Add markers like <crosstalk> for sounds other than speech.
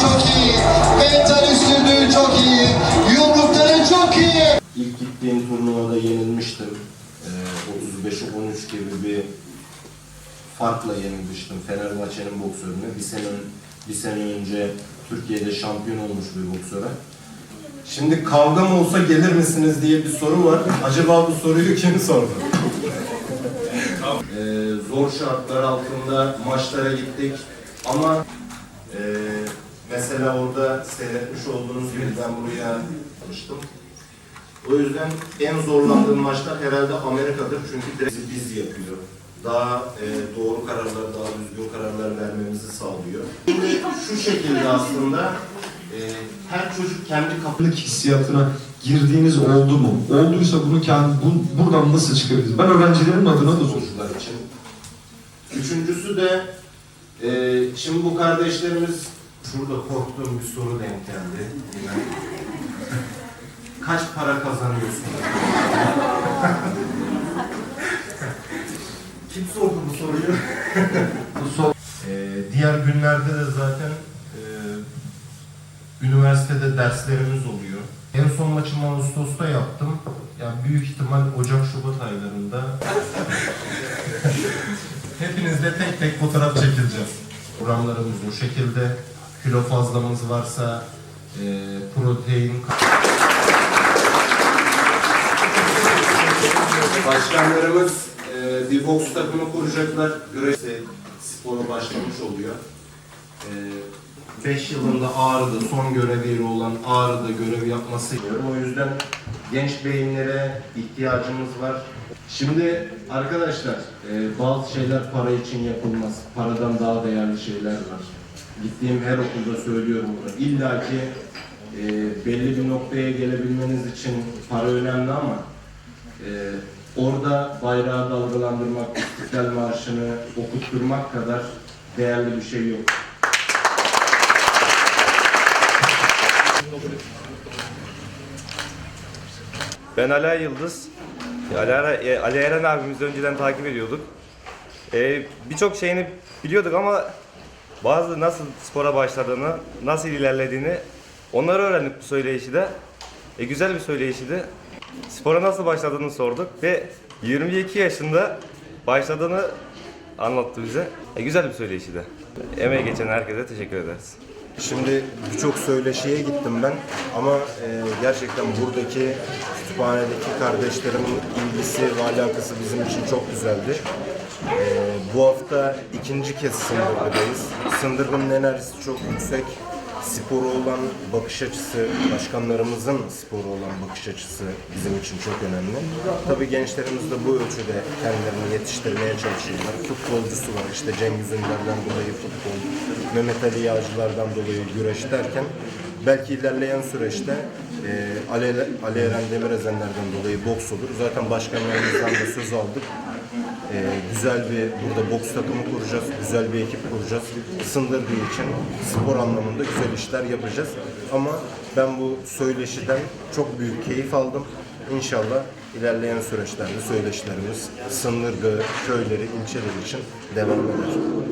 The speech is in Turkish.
Çok iyi. Mental üstünlüğü çok iyi. Yumrukları çok iyi. İlk gittiğim turnuvada yenilmiştim. Ee, 35'e 13 gibi bir farkla yenilmiştim Fenerbahçe'nin boksörüne. Bir sene, bir sene önce Türkiye'de şampiyon olmuş bir boksöre. Şimdi kavga mı olsa gelir misiniz diye bir soru var. Acaba bu soruyu kim sordu? Zor şartlar altında maçlara gittik ama e, mesela orada seyretmiş olduğunuz gibi ben buraya almıştım. O yüzden en zorlandığım maçlar herhalde Amerika'dır çünkü direkt biz yapıyor. Daha e, doğru kararlar, daha düzgün kararlar vermemizi sağlıyor. Şu şekilde aslında e, her çocuk kendi Kapılık hissiyatına girdiğiniz oldu mu? Olduysa bunu kendi, bu, buradan nasıl çıkabiliriz? Ben öğrencilerim adına da çocuklar için. Üçüncüsü de e, şimdi bu kardeşlerimiz şurada korktuğum bir soru denk geldi yine. Kaç para kazanıyorsun? <laughs> Kim sordu bu soruyu? bu sor. E, diğer günlerde de zaten e, üniversitede derslerimiz oluyor. En son maçımı Ağustos'ta yaptım. Yani büyük ihtimal Ocak-Şubat aylarında Hepinizle tek tek fotoğraf çekileceğiz. Programlarımız bu şekilde. Kilo fazlamız varsa e, protein... Başkanlarımız e, bir boks takımı kuracaklar. Güreş spora başlamış oluyor. 5 yılında Ağrı'da son görevi olan Ağrı'da görev yapması. O yüzden genç beyinlere ihtiyacımız var. Şimdi arkadaşlar e, bazı şeyler para için yapılmaz. Paradan daha değerli şeyler var. Gittiğim her okulda söylüyorum bunu. İlla ki e, belli bir noktaya gelebilmeniz için para önemli ama e, orada bayrağı dalgalandırmak, İstiklal Marşı'nı okutturmak kadar değerli bir şey yok. Ben Ala Yıldız. Ali, Ara- e, Ali Eren abimizi önceden takip ediyorduk. E, Birçok şeyini biliyorduk ama bazı nasıl spora başladığını, nasıl ilerlediğini onları öğrendik bu söyleyişi de. E, güzel bir söyleyişi de. Spora nasıl başladığını sorduk ve 22 yaşında başladığını anlattı bize. E, güzel bir söyleşi de. Emeği geçen herkese teşekkür ederiz. Şimdi birçok söyleşiye gittim ben ama e, gerçekten buradaki kütüphanedeki kardeşlerimin ilgisi ve alakası bizim için çok güzeldi. E, bu hafta ikinci kez Sındırgı'dayız. Sındırgı'nın enerjisi çok yüksek. Sporu olan bakış açısı, başkanlarımızın sporu olan bakış açısı bizim için çok önemli. Tabii gençlerimiz de bu ölçüde kendilerini yetiştirmeye çalışıyorlar. Futbolcusu var işte Cengiz Ünder'den dolayı futbol, Mehmet Ali Yağcılar'dan dolayı güreş derken belki ilerleyen süreçte e, Ali, Ali Eren Demirezenler'den dolayı boks olur. Zaten başkanlarımızdan da söz aldık. Ee, güzel bir burada boks takımı kuracağız, güzel bir ekip kuracağız. Sındırdığı için spor anlamında güzel işler yapacağız. Ama ben bu söyleşiden çok büyük keyif aldım. İnşallah ilerleyen süreçlerde söyleşilerimiz Sındırgı, köyleri, ilçeleri için devam eder.